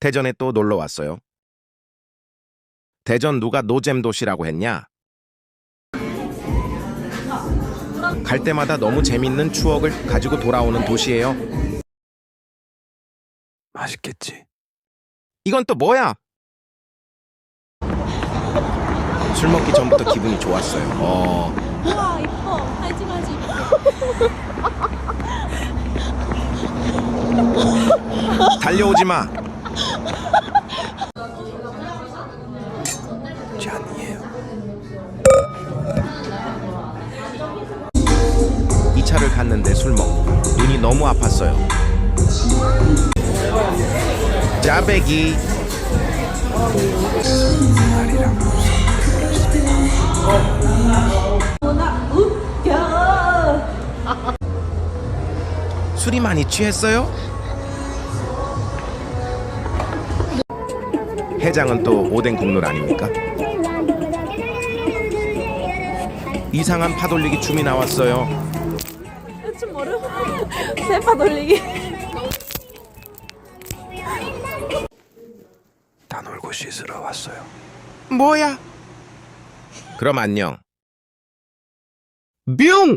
대전에 또 놀러 왔어요. 대전 누가 노잼 도시라고 했냐? 갈 때마다 너무 재밌는 추억을 가지고 돌아오는 도시예요. 맛있겠지. 이건 또 뭐야? 술 먹기 전부터 기분이 좋았어요. 어, 우와 이뻐 하지 마지 달려오지 마. 잔이에요. 이 차를 갔는데 술 먹고 눈이 너무 아팠어요. 짜배기 술이 많이 취했어요? 해장은 또 오뎅 국물 아닙니까? 이상한 파돌리기 춤이 나왔어요. 좀 모르고 세파 돌리기 다 놀고 씻으러 왔어요. 뭐야? 그럼 안녕. 뿅!